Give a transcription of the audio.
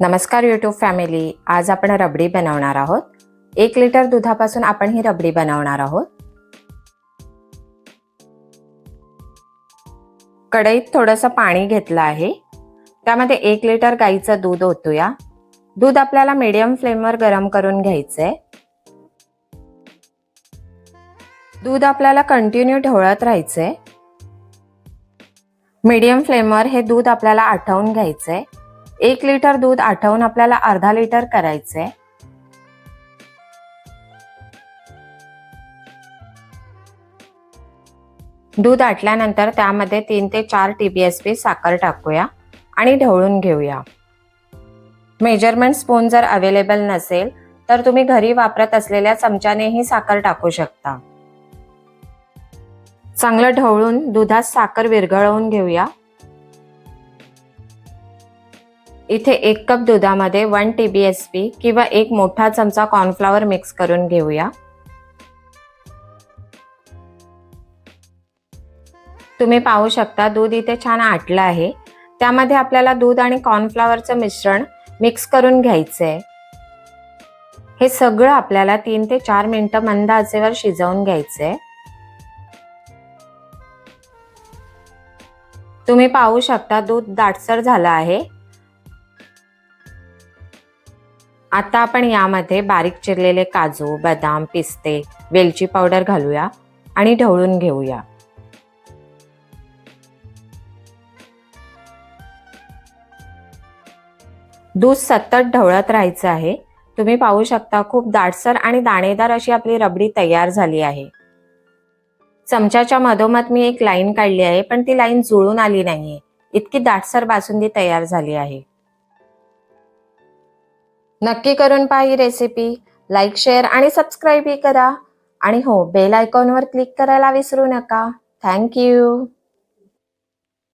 नमस्कार YouTube family आज आपण रबडी बनवणार आहोत. एक लिटर दुधापासून आपण ही रबडी बनवणार आहोत. कढईत थोडंसं पाणी घेतलं आहे. त्यामध्ये एक लिटर गाईचं दूध ओतूया. दूध आपल्याला मीडियम फ्लेमवर गरम करून घ्यायचंय. दूध आपल्याला कंटिन्यू ढवळत राहायचंय. मीडियम फ्लेमवर हे दूध आपल्याला आठवून घ्यायचंय. एक लिटर दूध आठवून आपल्याला अर्धा लिटर करायचंय. दूध आटल्यानंतर त्यामध्ये तीन ते चार टीबीएसपी साखर टाकूया आणि ढवळून घेऊया. मेजरमेंट स्पून जर अवेलेबल नसेल तर तुम्ही घरी वापरत असलेल्या चमच्यानेही साखर टाकू शकता. चांगलं ढवळून दुधात साखर विरघळवून घेऊया. इथे एक कप दुधामध्ये one T B S P किंवा एक मोठा चमचा कॉर्नफ्लॉवर मिक्स करून घेऊया. तुम्ही पाहू शकता दूध इथे छान आटलं आहे. त्यामध्ये आपल्याला दूध आणि कॉर्नफ्लॉवरचं मिश्रण मिक्स करून घ्यायचं आहे हे सगळं आपल्याला तीन ते चार मिनटं मंद आचेवर शिजवून घ्यायचंय. तुम्ही पाहू शकता दूध दाटसर झालं आहे. आता आपण यामध्ये बारीक चिरलेले काजू बदाम पिस्ते वेलची पावडर घालूया आणि ढवळून घेऊया. दूध सतत ढवळत राहायचं आहे. तुम्ही पाहू शकता खूप दाटसर आणि दाणेदार अशी आपली रबडी तयार झाली आहे. चमच्याच्या मधोमध मी एक लाईन काढली आहे पण ती लाईन जुळून आली नाहीये. इतकी दाटसर बासुंदी तयार झाली आहे. नक्की करून पहा ही रेसिपी लाईक शेअर आणि सबस्क्राईबही करा. आणि हो बेल आयकॉनवर क्लिक करायला विसरू नका. थँक्यू